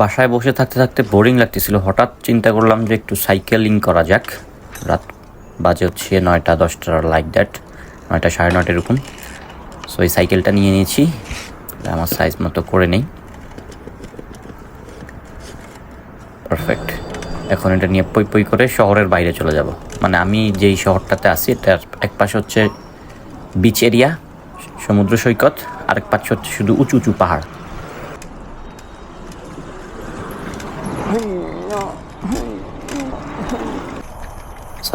বাসায় বসে থাকতে থাকতে বোরিং লাগতেছিল। হঠাৎ চিন্তা করলাম যে একটু সাইকেলিং করা যাক। রাত বাজে হচ্ছে নয়টা, দশটা লাইক দ্যাট নয়টা, সাড়ে নয়টা এরকম। সো এই সাইকেলটা নিয়ে নিয়েছি। আমার সাইজ মতো করে নেই। পারফেক্ট এখন এটা নিয়ে পই পই করে শহরের বাইরে চলে যাব। মানে আমি যেই শহরটাতে আছি, এটার এক পাশে হচ্ছে বিচ এরিয়া সমুদ্র সৈকত, আরেক পাশে হচ্ছে শুধু উঁচু উঁচু পাহাড়।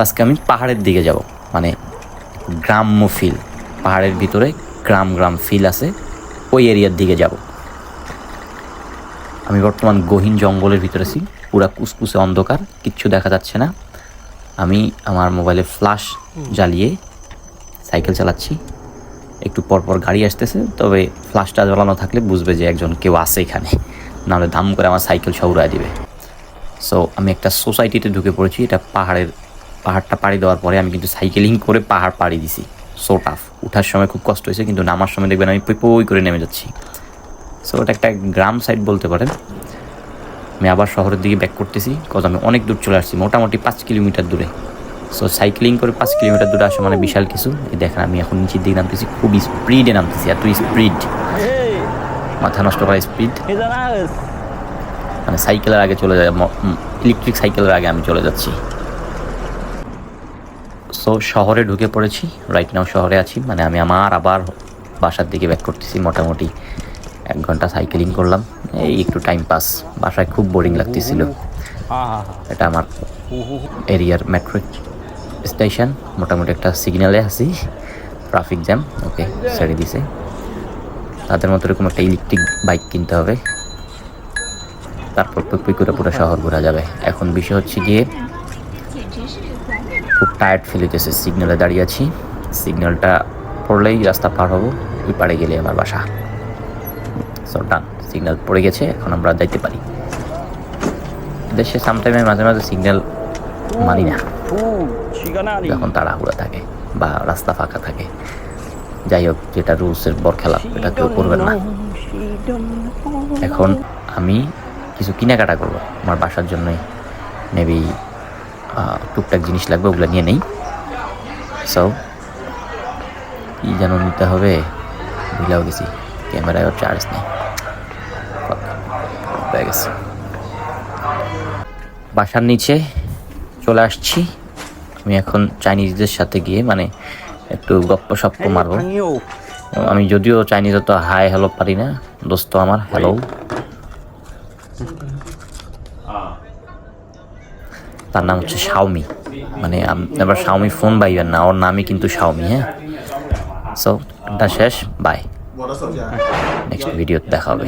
আজকে আমি পাহাড়ের দিকে যাব। মানে গ্রাম্য ফিল পাহাড়ের ভিতরে গ্রাম গ্রাম ফিল আছে। ওই এরিয়ার দিকে যাব। আমি বর্তমান গহীন জঙ্গলের ভিতরে আছি। পুরা কুসকুসে অন্ধকার। কিচ্ছু দেখা যাচ্ছে না। আমি আমার মোবাইলে ফ্ল্যাশ জ্বালিয়ে সাইকেল চালাচ্ছি। একটু পর পর গাড়ি আসতেছে। তবে ফ্ল্যাশটা জ্বালানো থাকলে বুঝবে যে একজন কেউ আছে এখানে। নাহলে দাম করে আমার সাইকেল সব দিবে। সো আমি একটা সোসাইটিতে ঢুকে পড়েছি এটা পাহাড়ের পাহাড়টা পাড়ি দেওয়ার পরে আমি কিন্তু সাইকেলিং করে পাহাড় পাড়ি দিছি। সো টাফ উঠার সময় খুব কষ্ট হয়েছে কিন্তু নামার সময় দেখবেন আমি পই করে নেমে যাচ্ছি। সো এটা একটা গ্রাম সাইড বলতে পারেন। আমি আবার শহরের দিকে ব্যাক করতেছি কজ আমি অনেক দূর চলে আসছি মোটামুটি পাঁচ কিলোমিটার দূরে। সো সাইক্লিং করে পাঁচ কিলোমিটার দূরে আসা মানে বিশাল কিছু। এই দেখেন আমি এখন নিচের দিকে নামতেছি খুব স্পিডে নামতেছি এত স্পিড মাথা নষ্ট করা স্পিড Artist. মানে সাইকেলের আগে চলে যায় ইলেকট্রিক সাইকেলের আগে আমি চলে যাচ্ছি। সো শহরে ঢুকে পড়েছি রাইট নাও শহরে আছি মানে আমি আমার আবার বাসার দিকে ব্যাক করতেছি, মোটামুটি এক ঘণ্টা সাইকেলিং করলাম। এই একটু টাইম পাস বাসায় খুব বোরিং লাগতেছিল। এটা আমার এরিয়ার মেট্রো স্টেশন মোটামুটি একটা সিগন্যালে আছি ট্রাফিক জ্যাম ওকে ছেড়ে দিছে। তাদের মতো এরকম একটা ইলেকট্রিক বাইক কিনতে হবে। তারপর টুকটুক করে পুরো শহর ঘোরা যাবে। এখন বিষয় হচ্ছে গিয়ে খুব টায়ার্ড ফিল হইতেছে। সিগন্যালে দাঁড়িয়ে আছি। সিগন্যালটা পড়লেই রাস্তা পার হব। ওই পাড়ে গেলে আমার বাসা। সো ডান সিগন্যাল পড়ে গেছে। এখন আমরা যাইতে পারি। দেশে সামটাইমে মাঝে মাঝে সিগন্যাল মানি না. যখন তাড়াহুড়া থাকে বা রাস্তা ফাঁকা থাকে। যাই হোক, যেটা রুলসের বর খেলা এটা কেউ করবেন না। এখন আমি কিছু কেনাকাটা করব। আমার বাসার জন্যই মেবি টুকটাক জিনিস লাগবে ওগুলো নিয়ে নেই। সো কি যেন নিতে হবে ভুলেও গেছি। ক্যামেরায় চার্জ নেই। হয়ে গেছে। বাসার নিচে চলে আসছি। আমি এখন চাইনিজদের সাথে গিয়ে মানে একটু গপ্প সপ্প মারবো। আমি যদিও চাইনিজে তো হাই হ্যালো পারি না। দোস্ত আমার হ্যালো তার নাম হচ্ছে শাওমি মানে এবার শাওমি ফোন পাইবেন না ওর নামই কিন্তু শাওমি হ্যাঁ? সো এটা শেষ বাই নেক্সট ভিডিওতে দেখা হবে।